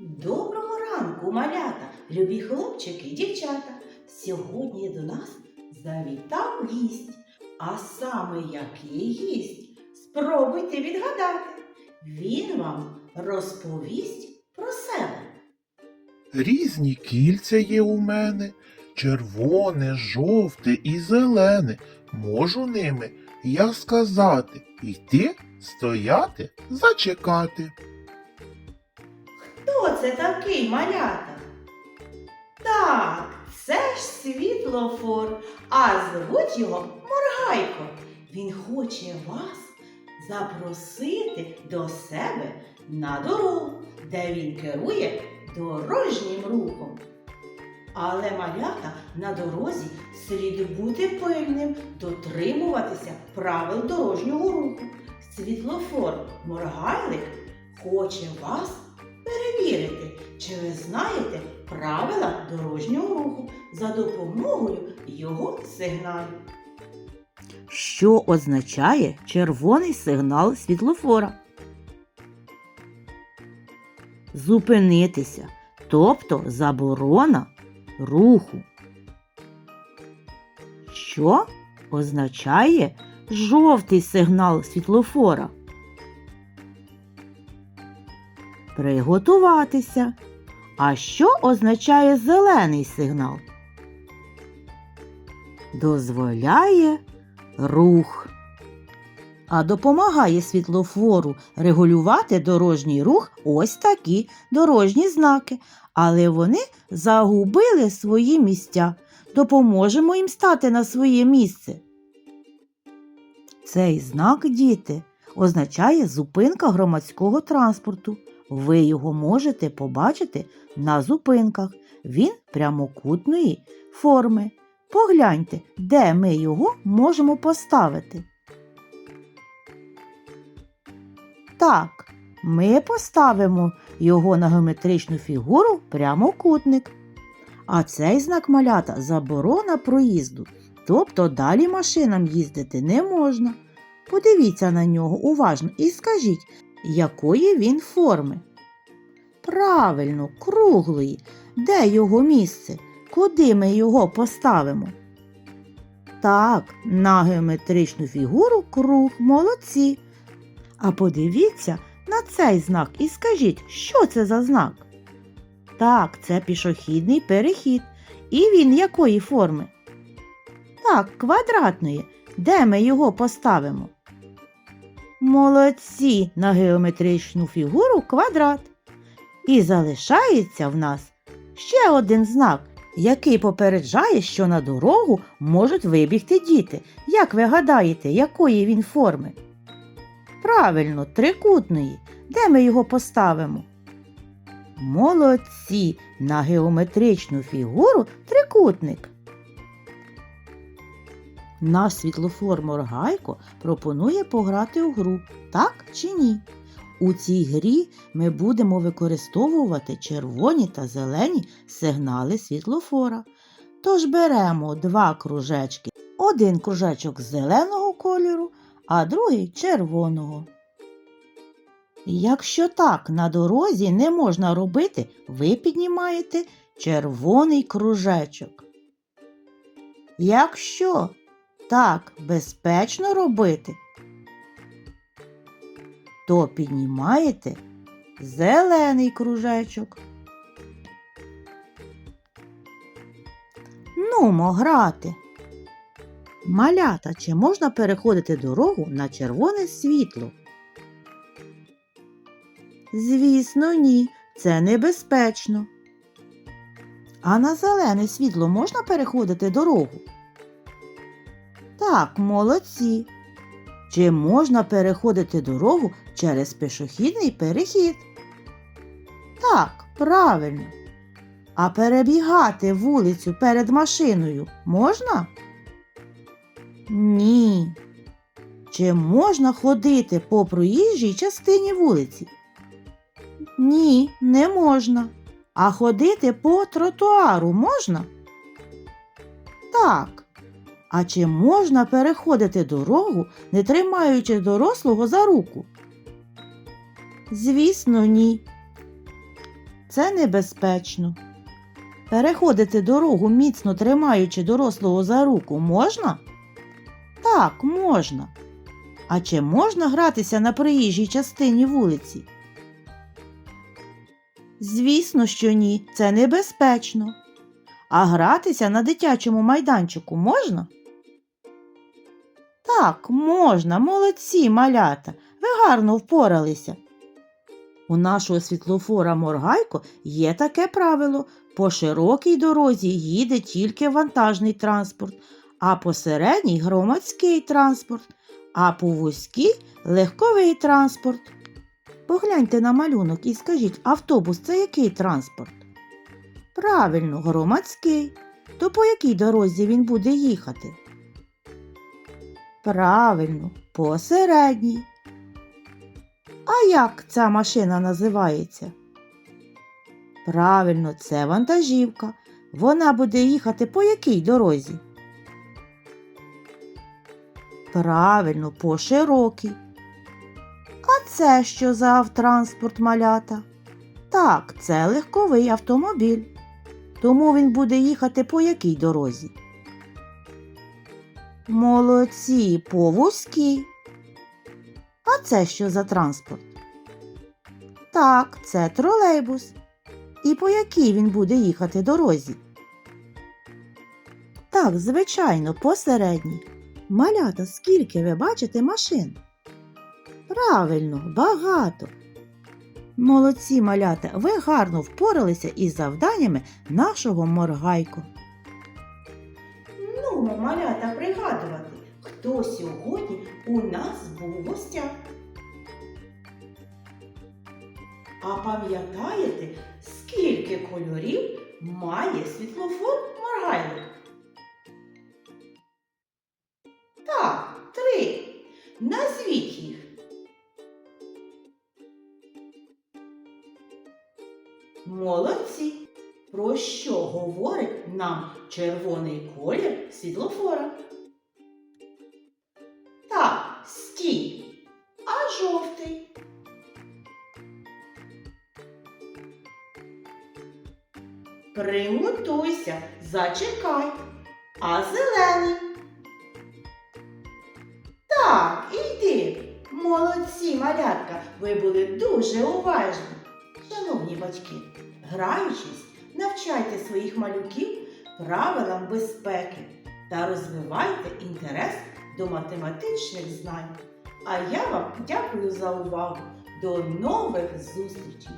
Доброго ранку, малята, любі хлопчики і дівчата. Сьогодні до нас завітав гість. А саме який гість? Спробуйте відгадати. Він вам розповість про себе. Різні кільця є у мене, червоне, жовте і зелене. Можу ними я сказати, йти, стояти, зачекати. Це такий малята? Так, це ж світлофор, а звуть його Моргайко. Він хоче вас запросити до себе на дорогу, де він керує дорожнім рухом. Але малята на дорозі слід бути пильним, дотримуватися правил дорожнього руху. Світлофор Моргайлик хоче вас знаєте правила дорожнього руху за допомогою його сигналів. Що означає червоний сигнал світлофора? Зупинитися, тобто заборона руху. Що означає жовтий сигнал світлофора? Приготуватися. А що означає зелений сигнал? Дозволяє рух. А допомагає світлофору регулювати дорожній рух ось такі дорожні знаки. Але вони загубили свої місця. Допоможемо їм стати на своє місце. Цей знак, діти, означає зупинка громадського транспорту. Ви його можете побачити на зупинках. Він прямокутної форми. Погляньте, де ми його можемо поставити. Так, ми поставимо його на геометричну фігуру прямокутник. А цей знак малята заборона проїзду, тобто далі машинам їздити не можна. Подивіться на нього уважно і скажіть, якої він форми. Правильно, круглої. Де його місце? Куди ми його поставимо? Так, на геометричну фігуру круг, молодці. А подивіться на цей знак і скажіть, що це за знак? Так, це пішохідний перехід. І він якої форми? Так, квадратної. Де ми його поставимо? Молодці на геометричну фігуру квадрат. І залишається в нас ще один знак, який попереджає, що на дорогу можуть вибігти діти. Як ви гадаєте, якої він форми? Правильно, трикутної. Де ми його поставимо? Молодці на геометричну фігуру трикутник. Наш світлофор Моргайко пропонує пограти у гру, так чи ні? У цій грі ми будемо використовувати червоні та зелені сигнали світлофора. Тож беремо два кружечки. Один кружечок зеленого кольору, а другий червоного. Якщо так на дорозі не можна робити, ви піднімаєте червоний кружечок. Якщо так безпечно робити, то піднімаєте зелений кружечок. Нумо грати. Малята, чи можна переходити дорогу на червоне світло? Звісно, ні, це небезпечно. А на зелене світло можна переходити дорогу? Так, молодці. Чи можна переходити дорогу через пішохідний перехід? Так, правильно. А перебігати вулицю перед машиною можна? Ні. Чи можна ходити по проїжджій частині вулиці? Ні, не можна. А ходити по тротуару можна? Так. А чи можна переходити дорогу, не тримаючи дорослого за руку? Звісно, ні. це небезпечно. Переходити дорогу, міцно тримаючи дорослого за руку, можна? Так, можна. А чи можна гратися на проїжджій частині вулиці? Звісно, що ні, це небезпечно. А гратися на дитячому майданчику можна? Так, можна, молодці, малята. Ви гарно впоралися. У нашого світлофора Моргайко є таке правило: по широкій дорозі їде тільки вантажний транспорт, а по середній громадський транспорт, а по вузькій легковий транспорт. Погляньте на малюнок і скажіть, автобус це який транспорт? Правильно, громадський. То по якій дорозі він буде їхати? Правильно, по середній. А як ця машина називається? Правильно, це вантажівка. Вона буде їхати по якій дорозі? Правильно, по широкій. А це що за автотранспорт малята? Так, це легковий автомобіль. Тому він буде їхати по якій дорозі? Молодці, по вузькій. А це що за транспорт? Так, це тролейбус. І по якій він буде їхати дорозі? Так, звичайно, посередній. Малята, скільки ви бачите машин? Правильно, багато. Молодці малята, ви гарно впоралися із завданнями нашого моргайко. Ну, малята пригадувати, хто сьогодні у нас був гостях. А пам'ятаєте, скільки кольорів має світлофор Маргайлик? Так, три. Назвіть їх. Молодці. Про що говорить нам червоний колір світлофора? Так, стій. А жовтий? Приготуйся, зачекай. А зелений? Так, іди. Молодці, малятка, ви були дуже уважні. Батьки, граючись, навчайте своїх малюків правилам безпеки та розвивайте інтерес до математичних знань. А я вам дякую за увагу. До нових зустрічей!